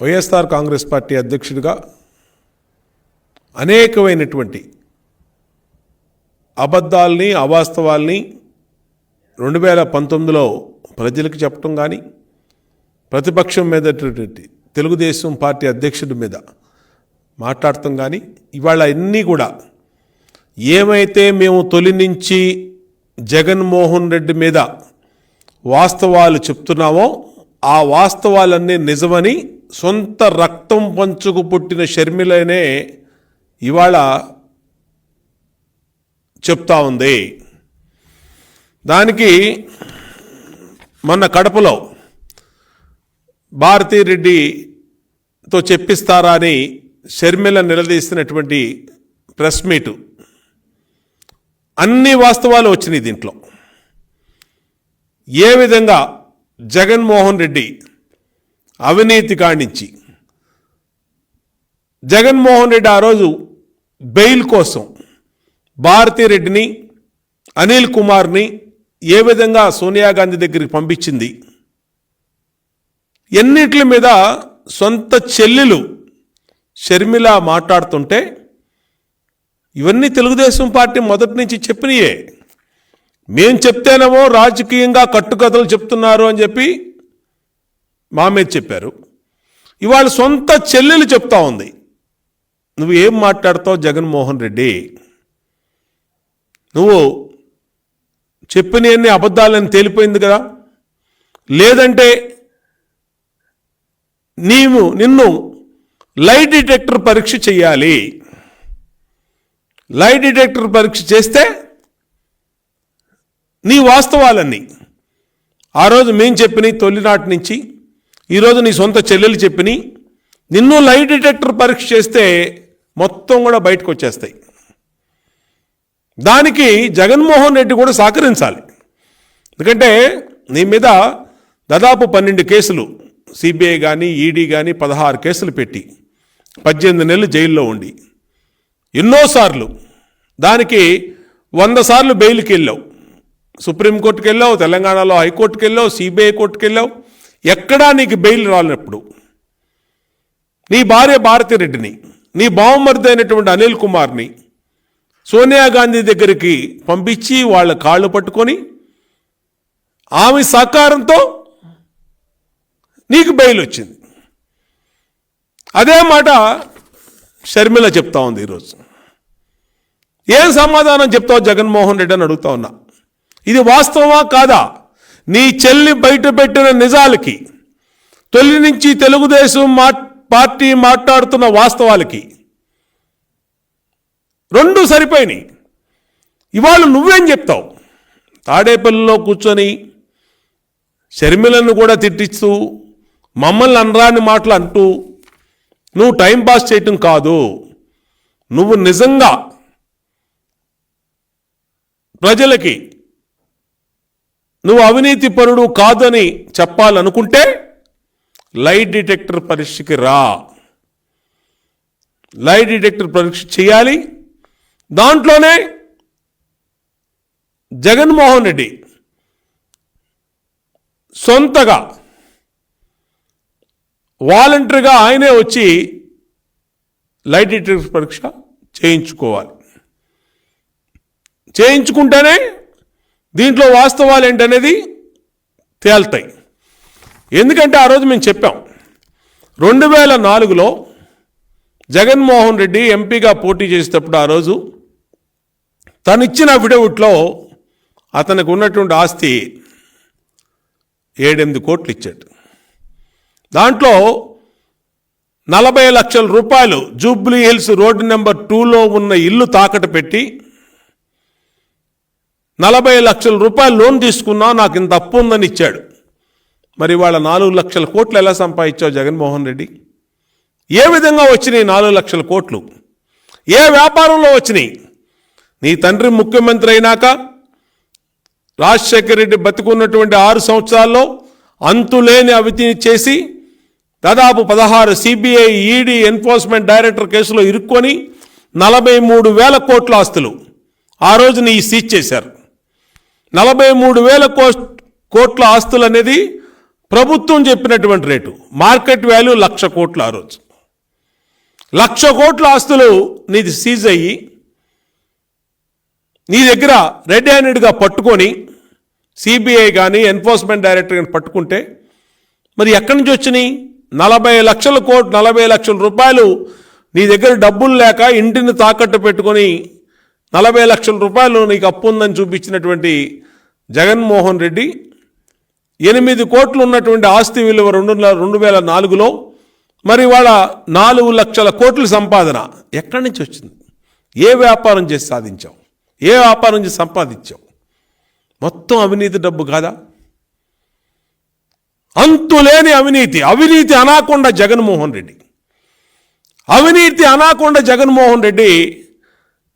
YSR Congress party అధ్యక్షుడిగా అనేకమైనటువంటి అబద్ధాల్ని అవాస్తవాల్ని రెండు వేల పంతొమ్మిదిలో ప్రజలకు చెప్పడం కానీ ప్రతిపక్షం మీద తెలుగుదేశం పార్టీ అధ్యక్షుడి మీద మాట్లాడటం కానీ ఇవాళ అన్నీ కూడా ఏమైతే మేము తొలి నుంచి జగన్మోహన్ రెడ్డి మీద వాస్తవాలు చెప్తున్నామో ఆ వాస్తవాలన్నీ నిజమని సొంత రక్తం పంచుకు పుట్టిన షర్మిలనే ఇవాళ చెప్తా ఉంది. దానికి మొన్న కడపలో భారతీరెడ్డితో చెప్పిస్తారా అని షర్మిల నిలదీసినటువంటి ప్రెస్ మీటు. అన్ని వాస్తవాలు వచ్చినాయి దీంట్లో. ఏ విధంగా జగన్మోహన్ రెడ్డి అవినీతి కాడించి జగన్మోహన్ రెడ్డి ఆ రోజు బెయిల్ కోసం భారతిరెడ్డిని అనిల్ కుమార్ని ఏ విధంగా సోనియా గాంధీ దగ్గరికి పంపించింది? ఎన్నిటి మీద సొంత చెల్లెలు షర్మిల మాట్లాడుతుంటే ఇవన్నీ తెలుగుదేశం పార్టీ మొదటి నుంచి చెప్పినయే. మేం చెప్తేనేమో రాజకీయంగా కట్టుకథలు చెప్తున్నారు అని చెప్పి మా మీద చెప్పారు. ఇవాళ సొంత చెల్లెలు చెప్తా ఉంది. నువ్వు ఏం మాట్లాడతావు జగన్మోహన్ రెడ్డి? నువ్వు చెప్పినవన్నీ అబద్ధాలని తేలిపోయింది కదా? లేదంటే నీవు నిన్ను లై డిటెక్టర్ పరీక్ష చేయాలి లై డిటెక్టర్ పరీక్ష చేస్తే నీ వాస్తవాలన్నీ. ఆ రోజు మేము చెప్పిన తొలినాటి నుంచి ఈరోజు నీ సొంత చెల్లెలు చెప్పిని నిన్ను లై డిటెక్టర్ పరీక్ష చేస్తే మొత్తం కూడా బయటకు వచ్చేస్తాయి. దానికి జగన్మోహన్ రెడ్డి కూడా సహకరించాలి. ఎందుకంటే నీ మీద దాదాపు పన్నెండు కేసులు సిబిఐ కానీ ఈడీ కానీ పదహారు కేసులు పెట్టి పద్దెనిమిది నెలలు జైల్లో ఉండి ఎన్నోసార్లు దానికి వంద సార్లు బెయిల్కి వెళ్ళావు సుప్రీంకోర్టుకి వెళ్ళావు తెలంగాణలో హైకోర్టుకి వెళ్ళావు సిబిఐ కోర్టుకి వెళ్ళావు ఎక్కడా నీకు బెయిల్ రాలినప్పుడు నీ భార్య భారతిరెడ్డిని నీ బావమరిది అయినటువంటి అనిల్ కుమార్ని సోనియా గాంధీ దగ్గరికి పంపించి వాళ్ళ కాళ్ళు పట్టుకొని ఆమె సహకారంతో నీకు బెయిల్ వచ్చింది. అదే మాట షర్మిల చెప్తా ఉంది ఈరోజు. ఏం సమాధానం చెప్తావు జగన్మోహన్ రెడ్డి అని అడుగుతా ఉన్నా. ఇది వాస్తవమా కాదా? నీ చెల్లి బయటపెట్టిన నిజాలకి తొలి నుంచి తెలుగుదేశం మా పార్టీ మాట్లాడుతున్న వాస్తవాలకి రెండు సరిపోయినాయి. ఇవాళ నువ్వేం చెప్తావు? తాడేపల్లిలో కూర్చొని షర్మిలను కూడా తిట్టిస్తూ మమ్మల్ని అనరాని మాటలు అంటూ నువ్వు టైంపాస్ చేయటం కాదు. నువ్వు నిజంగా ప్రజలకి నువ్వు అవినీతి పరుడు కాదని చెప్పాలనుకుంటే లైట్ డిటెక్టర్ పరీక్షకి రా. లైట్ డిటెక్టర్ పరీక్ష చేయాలి. దాంట్లోనే జగన్మోహన్ రెడ్డి సొంతగా వాలంటరీగా ఆయనే వచ్చి లైట్ డిటెక్టర్ పరీక్ష చేయించుకోవాలి. చేయించుకుంటేనే దీంట్లో వాస్తవాలు ఏంటనేది తేల్తాయి. ఎందుకంటే ఆ రోజు మేము చెప్పాం రెండు వేల నాలుగులో జగన్మోహన్ రెడ్డి ఎంపీగా పోటీ చేసేటప్పుడు ఆ రోజు తను ఇచ్చిన అఫిడవిట్లో అతనికి ఉన్నటువంటి ఆస్తి ఏడెనిమిది కోట్లు ఇచ్చాడు. దాంట్లో నలభై లక్షల రూపాయలు జూబ్లీ హిల్స్ రోడ్డు నెంబర్ టూలో ఉన్న ఇల్లు తాకట్టు పెట్టి నలభై లక్షల రూపాయలు లోన్ తీసుకున్నా నాకు ఇంత అప్పు ఉందని ఇచ్చాడు. మరి వాళ్ళ నాలుగు లక్షల కోట్లు ఎలా సంపాదించావు జగన్మోహన్ రెడ్డి? ఏ విధంగా వచ్చినాయి నాలుగు లక్షల కోట్లు? ఏ వ్యాపారంలో వచ్చినాయి? నీ తండ్రి ముఖ్యమంత్రి అయినాక రాజశేఖర రెడ్డి బతికున్నటువంటి ఆరు సంవత్సరాల్లో అంతులేని అవితిని చేసి దాదాపు పదహారు సిబిఐ ఈడీ ఎన్ఫోర్స్మెంట్ డైరెక్టర్ కేసులో ఇరుక్కొని నలభై మూడు వేల కోట్ల ఆస్తులు ఆ రోజు నీ సీజ్ చేశారు. నలభై మూడు వేల కోట్ల ఆస్తులు అనేది ప్రభుత్వం చెప్పినటువంటి రేటు. మార్కెట్ వాల్యూ లక్ష కోట్లు ఆ రోజు. లక్ష కోట్ల ఆస్తులు నీది సీజ్ అయ్యి నీ దగ్గర రెడ్ హ్యాండెడ్గా పట్టుకొని సిబిఐ కానీ ఎన్ఫోర్స్మెంట్ డైరెక్టర్ కానీ పట్టుకుంటే మరి ఎక్కడి నుంచి వచ్చినాయి? నలభై లక్షల కోట్ నలభై లక్షల రూపాయలు నీ దగ్గర డబ్బులు లేక ఇంటిని తాకట్టు పెట్టుకొని నలభై లక్షల రూపాయలు నీకు అప్పు ఉందని చూపించినటువంటి జగన్మోహన్ రెడ్డి ఎనిమిది కోట్లు ఉన్నటువంటి ఆస్తి విలువ రెండు రెండు వేల నాలుగులో మరి వాళ్ళ నాలుగు లక్షల కోట్ల సంపాదన ఎక్కడి నుంచి వచ్చింది? ఏ వ్యాపారం చేసి సాధించావు? ఏ వ్యాపారం చేసి సంపాదించావు? మొత్తం అవినీతి డబ్బు కాదా? అంతులేని అవినీతి అవినీతి అనాకుండా జగన్మోహన్ రెడ్డి. అవినీతి అనాకుండా జగన్మోహన్ రెడ్డి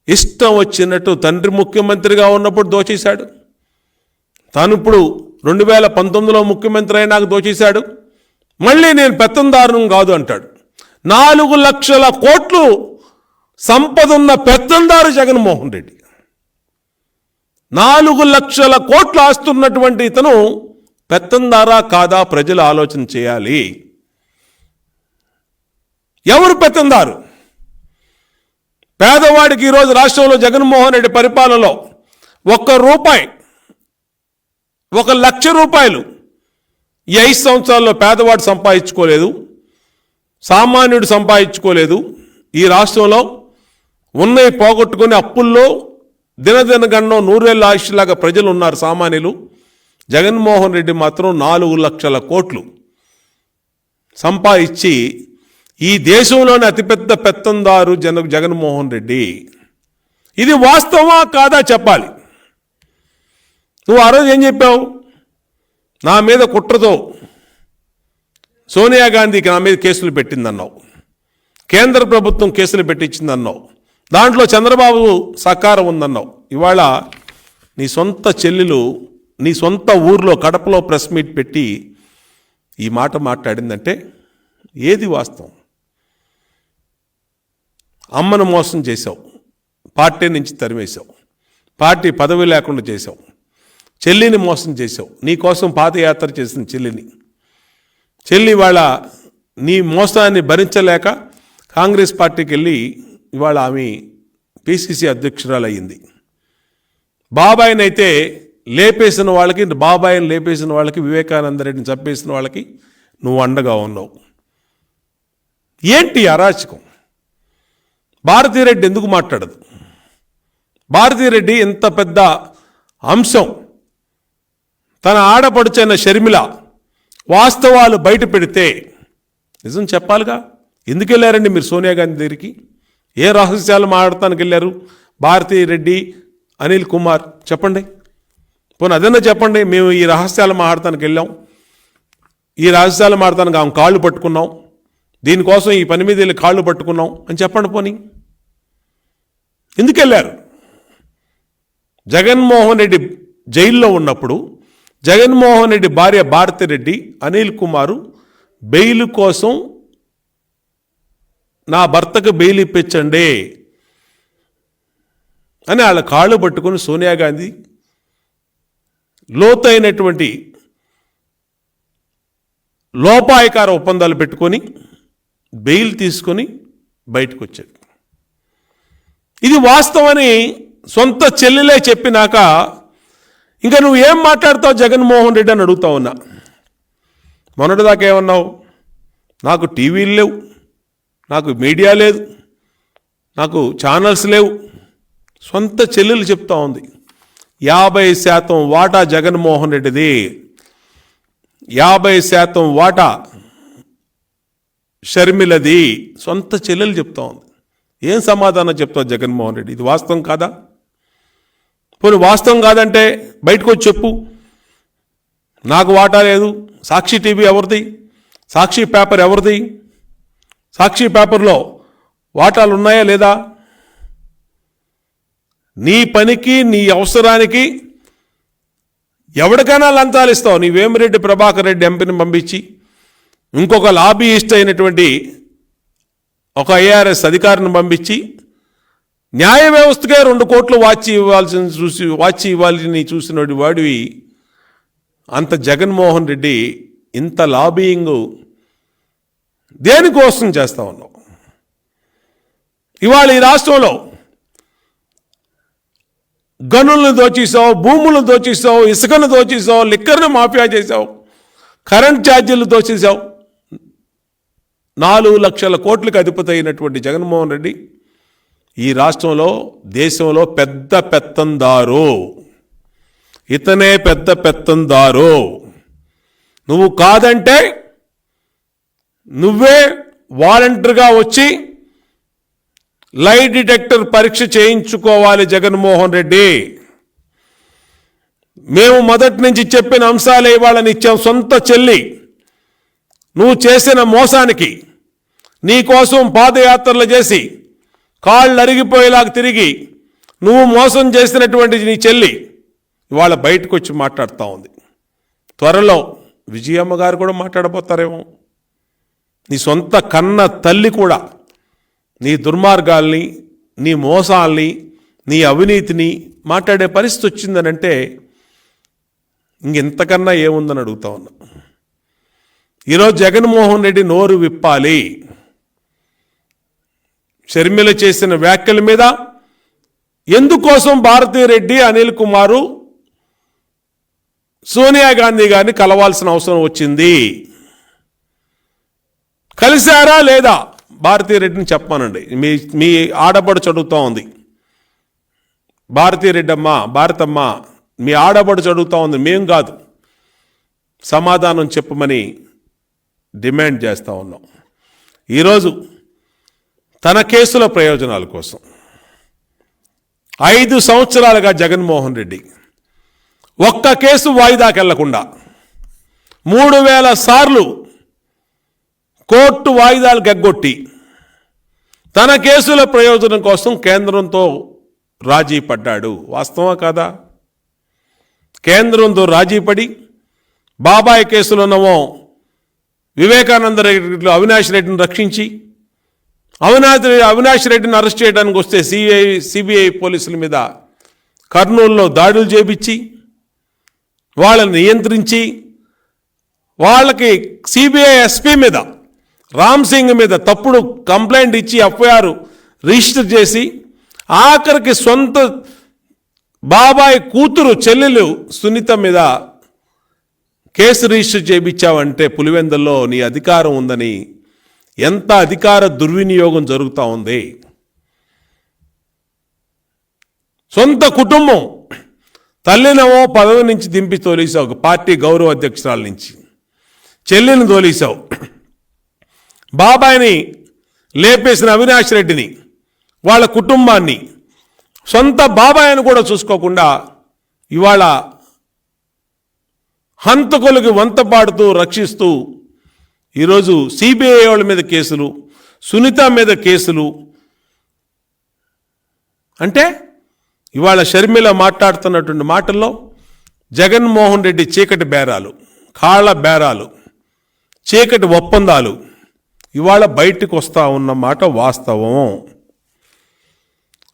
ఇష్టం వచ్చినట్టు తండ్రి ముఖ్యమంత్రిగా ఉన్నప్పుడు దోచేశాడు. తాను ఇప్పుడు రెండు వేల పంతొమ్మిదిలో ముఖ్యమంత్రి అయినాక దోచేశాడు. మళ్ళీ నేను పెత్తందారును కాదు అంటాడు. నాలుగు లక్షల కోట్లు సంపద ఉన్న పెత్తందారు జగన్మోహన్ రెడ్డి. నాలుగు లక్షల కోట్లు ఆస్తున్నటువంటి ఇతను పెత్తందారా కాదా ప్రజలు ఆలోచన చేయాలి. ఎవరు పెత్తందారు? పేదవాడికి ఈరోజు రాష్ట్రంలో జగన్మోహన్ రెడ్డి పరిపాలనలో ఒక్క రూపాయి ఒక లక్ష రూపాయలు ఈ ఐదు సంవత్సరాల్లో పేదవాడు సంపాదించుకోలేదు సామాన్యుడు సంపాదించుకోలేదు. ఈ రాష్ట్రంలో ఉన్నవి పోగొట్టుకుని అప్పుల్లో దినదినగండం నూరేళ్ళ ఆయుష్లాగా ప్రజలు ఉన్నారు సామాన్యులు. జగన్మోహన్ రెడ్డి మాత్రం నాలుగు లక్షల కోట్లు సంపాదించి ఈ దేశంలోని అతిపెద్ద పెత్తందారు జన జగన్మోహన్ రెడ్డి. ఇది వాస్తవమా కాదా చెప్పాలి. నువ్వు ఆ రోజు ఏం చెప్పావు? నా మీద కుట్రతో సోనియా గాంధీకి నా మీద కేసులు పెట్టిందన్నావు. కేంద్ర ప్రభుత్వం కేసులు పెట్టించిందన్నావు. దాంట్లో చంద్రబాబు సహకారం ఉందన్నావు. ఇవాళ నీ సొంత చెల్లెలు నీ సొంత ఊర్లో కడపలో ప్రెస్ మీట్ పెట్టి ఈ మాట మాట్లాడిందంటే ఏది వాస్తవం? అమ్మను మోసం చేశావు. పార్టీ నుంచి తరిమేశావు. పార్టీ పదవి లేకుండా చేశావు. చెల్లిని మోసం చేశావు. నీకోసం పాదయాత్ర చేసిన చెల్లిని. చెల్లి వాళ్ళ నీ మోసాన్ని భరించలేక కాంగ్రెస్ పార్టీకి వెళ్ళి ఇవాళ ఆమె పిసిసి అధ్యక్షురాలు అయ్యింది బాబాయినైతే లేపేసిన వాళ్ళకి బాబాయిని లేపేసిన వాళ్ళకి వివేకానంద రెడ్డిని చంపేసిన వాళ్ళకి నువ్వు అండగా ఉన్నావు. ఏంటి అరాచకం? భారతీరెడ్డి ఎందుకు మాట్లాడదు? భారతీరెడ్డి ఇంత పెద్ద అంశం. తన ఆడపడుచైన షర్మిల వాస్తవాలు బయట పెడితే నిజం చెప్పాలిగా? ఎందుకు వెళ్ళారండి మీరు సోనియా గాంధీ దగ్గరికి? ఏ రహస్యాలు మాట్లాడటానికి వెళ్ళారు భారతీ రెడ్డి అనిల్ కుమార్? చెప్పండి. పోనీ అదన్నా చెప్పండి. మేము ఈ రహస్యాలు మాట్లాడటానికి వెళ్ళాం. ఈ రహస్యాలు మాట్లాడటానికి ఆమె కాళ్ళు పట్టుకున్నాం. దీనికోసం ఈ పని మీద వెళ్ళి కాళ్ళు పట్టుకున్నాం అని చెప్పండి పోనీ. ఎందుకు వెళ్ళారు? జగన్మోహన్ రెడ్డి జైల్లో ఉన్నప్పుడు జగన్మోహన్ రెడ్డి భార్య భారతిరెడ్డి అనిల్ కుమారు బెయిల్ కోసం నా భర్తకు బెయిల్ ఇప్పించండి అని వాళ్ళ కాళ్ళు పట్టుకొని సోనియా గాంధీ లోతైనటువంటి లోపాయకార ఒప్పందాలు పెట్టుకొని బెయిల్ తీసుకొని బయటకు వచ్చాడు ఇది వాస్తవని సొంత చెల్లెలే చెప్పినాక ఇంకా నువ్వు ఏం మాట్లాడతావు జగన్మోహన్ రెడ్డి అని అడుగుతా ఉన్నా. మొన్నటిదాకా ఏమన్నావు? నాకు టీవీలు లేవు నాకు మీడియా లేదు నాకు ఛానల్స్ లేవు. సొంత చెల్లెలు చెప్తా ఉంది. యాభై శాతం వాటా జగన్మోహన్ రెడ్డిది. యాభై శాతం వాటా షర్మిలది సొంత చెల్లెలు చెప్తా ఉంది. ఏం సమాధానం చెప్తావు జగన్మోహన్ రెడ్డి? ఇది వాస్తవం కాదా? పోనీ వాస్తవం కాదంటే బయటకు వచ్చి చెప్పు. నాకు వాటా లేదు. సాక్షి టీవీ ఎవరిది? సాక్షి పేపర్ ఎవరిది? సాక్షి పేపర్లో వాటాలు ఉన్నాయా లేదా? నీ పనికి నీ అవసరానికి ఎవరికైనా లంచాలు ఇస్తావు. నీ వేమిరెడ్డి ప్రభాకర్ రెడ్డి ఎంపీని పంపించి ఇంకొక లాబీయిస్ట్ అయినటువంటి ఒక ఐఆర్ఎస్ అధికారిని పంపించి న్యాయ వ్యవస్థకే రెండు కోట్లు వాచి ఇవ్వాల్సిన చూసి వాచి ఇవ్వాలని చూసిన వాడివి అంత జగన్మోహన్ రెడ్డి ఇంత లాబీయింగ్ దేనికోసం చేస్తా ఉన్నావు? ఇవాళ ఈ రాష్ట్రంలో గనులను దోచేసావు భూములను దోచేసావు ఇసుకను దోచేసావు లిక్కర్ను మాఫియా చేసావు కరెంట్ ఛార్జీలు దోచేసావు నాలుగు లక్షల కోట్లకు అధిపతి అయినటువంటి జగన్మోహన్ రెడ్డి ఈ రాష్ట్రంలో దేశంలో పెద్ద పెత్తందారు. ఇతనే పెద్ద పెత్తందారు. నువ్వు కాదంటే నువ్వే వాలంటరీగా వచ్చి లై డిటెక్టర్ పరీక్ష చేయించుకోవాలి జగన్మోహన్ రెడ్డి. మేము మొదటి నుంచి చెప్పిన అంశాలే వాళ్ళని ఇచ్చాం సొంత చెల్లి. నువ్వు చేసిన మోసానికి నీకోసం పాదయాత్రలు చేసి కాళ్ళు అరిగిపోయేలాగా తిరిగి నువ్వు మోసం చేసినటువంటి నీ చెల్లి ఇవాళ బయటకు వచ్చి మాట్లాడుతూ ఉంది. త్వరలో విజయమ్మ గారు కూడా మాట్లాడబోతారేమో. నీ సొంత కన్న తల్లి కూడా నీ దుర్మార్గాల్ని నీ మోసాల్ని నీ అవినీతిని మాట్లాడే పరిస్థితి వచ్చిందనంటే ఇంకెంతకన్నా ఏముందని అడుగుతా ఉన్నా. ఈరోజు జగన్మోహన్ రెడ్డి నోరు విప్పాలి. షర్మిల చేసిన వ్యాఖ్యల మీద ఎందుకోసం భారతీరెడ్డి అనిల్ కుమారు సోనియా గాంధీ గారిని కలవాల్సిన అవసరం వచ్చింది? కలిశారా లేదా? భారతీరెడ్డిని చెప్పానండి. మీ మీ ఆడబడు చదువుతూ ఉంది. భారతీరెడ్డి అమ్మ భారతమ్మ మీ ఆడబడు చదువుతూ ఉంది. మేం కాదు. సమాధానం చెప్పమని డిమాండ్ చేస్తూ ఉన్నాం. ఈరోజు తన కేసుల ప్రయోజనాల కోసం ఐదు సంవత్సరాలుగా జగన్మోహన్ రెడ్డి ఒక్క కేసు వాయిదాకెళ్ళకుండా మూడు వేల సార్లు కోర్టు వాయిదాలు గగ్గొట్టి తన కేసుల ప్రయోజనం కోసం కేంద్రంతో రాజీ పడ్డాడు. వాస్తవా కాదా? కేంద్రంతో రాజీ పడి బాబాయ్ కేసులోనేమో వివేకానంద రెడ్డి అవినాష్ రెడ్డిని రక్షించి అవినాష్ అవినాష్ రెడ్డిని అరెస్ట్ చేయడానికి వస్తే సిఐ సిబిఐ పోలీసుల మీద కర్నూలులో దాడులు చేపించి వాళ్ళని నియంత్రించి వాళ్ళకి సిబిఐ ఎస్పీ మీద రామ్ సింగ్ మీద తప్పుడు కంప్లైంట్ ఇచ్చి ఎఫ్ఐఆర్ రిజిస్టర్ చేసి ఆఖరికి సొంత బాబాయ్ కూతురు చెల్లెలు సునీత మీద కేసు రిజిస్టర్ చేయించావంటే పులివెందల్లో నీ అధికారం ఉందని ఎంత అధికార దుర్వినియోగం జరుగుతూ ఉంది? సొంత కుటుంబం తల్లినవో పదవి నుంచి దింపి తోలేసావు పార్టీ గౌరవ అధ్యక్షురాల నుంచి. చెల్లిని తోలేసావు. బాబాయిని లేపేసిన అవినాష్ రెడ్డిని వాళ్ళ కుటుంబాన్ని సొంత బాబాయిని కూడా చూసుకోకుండా ఇవాళ హంతకులకి వంత పాడుతూ రక్షిస్తూ ఈరోజు సిబిఐ వాళ్ళ మీద కేసులు సునీత మీద కేసులు. అంటే ఇవాళ షర్మిల మాట్లాడుతున్నటువంటి మాటల్లో జగన్మోహన్ రెడ్డి చీకటి బేరాలు కాళ్ళ బేరాలు చీకటి ఒప్పందాలు. ఇవాళ బయటకు వస్తా ఉన్న మాట వాస్తవం.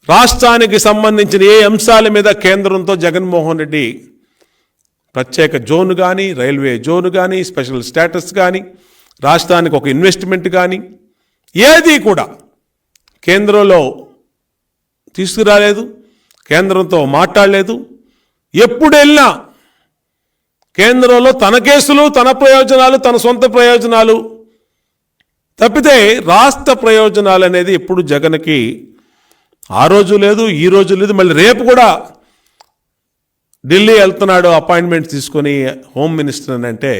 రాష్ట్రానికి సంబంధించిన ఏ అంశాల మీద కేంద్రంతో జగన్మోహన్ రెడ్డి ప్రత్యేక జోన్ కానీ రైల్వే జోన్ కానీ స్పెషల్ స్టేటస్ కానీ రాష్ట్రానికి ఒక ఇన్వెస్ట్మెంట్ కానీ ఏది కూడా కేంద్రంలో తీసుకురాలేదు కేంద్రంతో మాట్లాడలేదు. ఎప్పుడు వెళ్ళినా కేంద్రంలో తన కేసులు తన ప్రయోజనాలు తన సొంత ప్రయోజనాలు తప్పితే రాష్ట్ర ప్రయోజనాలు అనేది ఎప్పుడు జగన్కి ఆ రోజు లేదు ఈ రోజు లేదు మళ్ళీ రేపు కూడా ఢిల్లీ వెళ్తున్నాడు అపాయింట్మెంట్ తీసుకొని హోమ్ మినిస్టర్ అని అంటే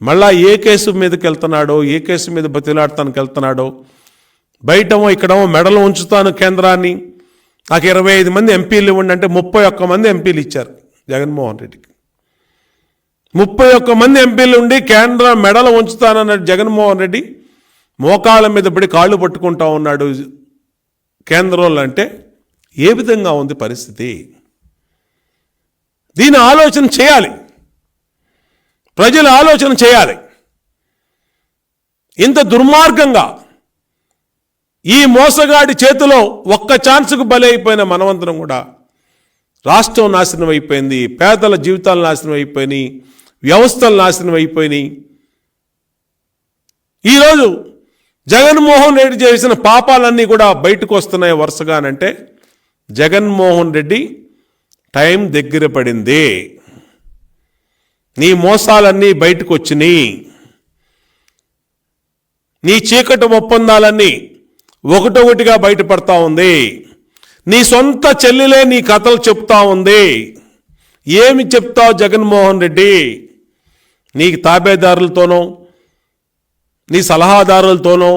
మళ్ళా ఏ కేసు మీదకి వెళ్తున్నాడో ఏ కేసు మీద బతిలాడటానికి వెళ్తున్నాడో బయటమో ఇక్కడమో మెడలు ఉంచుతాను కేంద్రాన్ని. నాకు ఇరవై ఐదు మంది ఎంపీలు ఇవ్వండి అంటే ముప్పై ఒక్క మంది ఎంపీలు ఇచ్చారు జగన్మోహన్ రెడ్డికి. ముప్పై ఒక్క మంది ఎంపీలు ఉండి కేంద్ర మెడలు ఉంచుతానన్నాడు జగన్మోహన్ రెడ్డి. మోకాళ్ళ మీద పడి కాళ్ళు పట్టుకుంటా ఉన్నాడు కేంద్రంలో అంటే ఏ విధంగా ఉంది పరిస్థితి? దీని ఆలోచన చేయాలి. ప్రజలు ఆలోచన చేయాలి. ఇంత దుర్మార్గంగా ఈ మోసగాడి చేతిలో ఒక్క ఛాన్స్కు బలైపోయిన మనవంతరం కూడా రాష్ట్రం నాశనం అయిపోయింది పేదల జీవితాలు నాశనం అయిపోయినాయి వ్యవస్థలు నాశనం అయిపోయినాయి. ఈరోజు జగన్మోహన్ రెడ్డి చేసిన పాపాలన్నీ కూడా బయటకు వస్తున్నాయి వరుసగానంటే జగన్మోహన్ రెడ్డి టైం దగ్గర పడింది. నీ మోసాలన్నీ బయటకు వచ్చినాయి. నీ చీకటి ఒప్పందాలన్నీ ఒకటొకటిగా బయటపడతా ఉంది. నీ సొంత చెల్లెలే నీ కథలు చెప్తా ఉంది. ఏమి చెప్తావు జగన్మోహన్ రెడ్డి? నీ తాబేదారులతోనో నీ సలహాదారులతోనో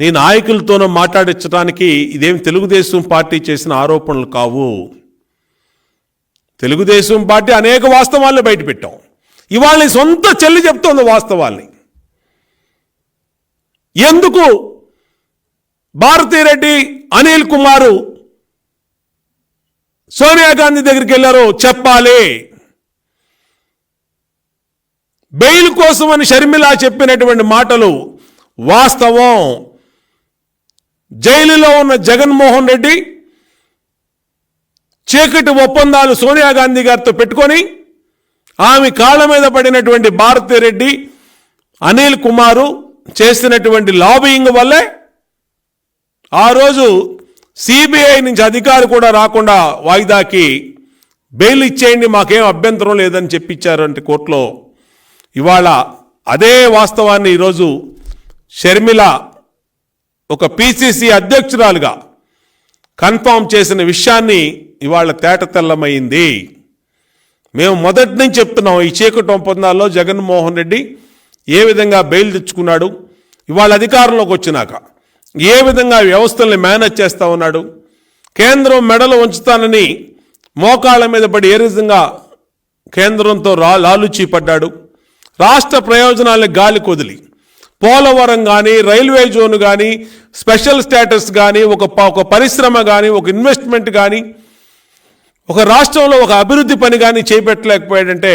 నీ నాయకులతోనో మాట్లాడించడానికి ఇదేం తెలుగుదేశం పార్టీ చేసిన ఆరోపణలు కావు. తెలుగుదేశం పార్టీ అనేక వాస్తవాలను బయటపెట్టాం. ఇవాళ నీ సొంత చెల్లి చెప్తోంది వాస్తవాల్ని. ఎందుకు భారతీరెడ్డి అనిల్ కుమారు సోనియా గాంధీ దగ్గరికి వెళ్ళారో చెప్పాలి. బెయిల్ కోసం అని షర్మిల చెప్పినటువంటి మాటలు వాస్తవం. జైలులో ఉన్న జగన్మోహన్ రెడ్డి చీకటి ఒప్పందాలు సోనియా గాంధీ గారితో పెట్టుకొని ఆమె కాళ్ళ మీద పడినటువంటి భారతిరెడ్డి అనిల్ కుమారు చేసినటువంటి లాబియింగ్ వల్లే ఆ రోజు సిబిఐ నుంచి అధికారులు కూడా రాకుండా వాయిదాకి బెయిల్ ఇచ్చేయండి మాకేం అభ్యంతరం లేదని చెప్పిచ్చారంటే కోర్టులో. ఇవాళ అదే వాస్తవాన్ని ఈరోజు షర్మిల ఒక పిసిసి అధ్యక్షురాలుగా కన్ఫామ్ చేసిన విషయాన్ని ఇవాళ తేట తెల్లమైంది. మేము మొదటి నుంచి చెప్తున్నాం ఈ చీకటి ఒప్పందాల్లో జగన్మోహన్ రెడ్డి ఏ విధంగా బెయిల్ తెచ్చుకున్నాడు ఇవాళ అధికారంలోకి వచ్చినాక ఏ విధంగా వ్యవస్థల్ని మేనేజ్ చేస్తా ఉన్నాడు కేంద్రం మెడలు ఉంచుతానని మోకాళ్ళ మీద పడి ఏ విధంగా కేంద్రంతో రా లాలుచీ పడ్డాడు రాష్ట్ర ప్రయోజనాలను గాలి కొదిలి పోలవరం కానీ రైల్వే జోన్ కానీ స్పెషల్ స్టేటస్ కానీ ఒక ఒక పరిశ్రమ కానీ ఒక ఇన్వెస్ట్మెంట్ కానీ ఒక రాష్ట్రంలో ఒక అభివృద్ధి పని కానీ చేపట్టలేకపోయాడంటే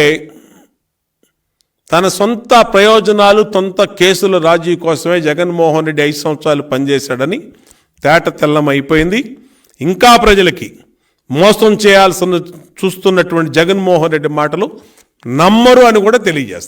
తన సొంత ప్రయోజనాలు సొంత కేసుల రాజీ కోసమే జగన్మోహన్ రెడ్డి ఐదు సంవత్సరాలు పనిచేశాడని తేట తెల్లం అయిపోయింది. ఇంకా ప్రజలకి మోసం చేయాల్సిన చూస్తున్నటువంటి జగన్మోహన్ రెడ్డి మాటలు నమ్మరు అని కూడా తెలియజేస్తాం.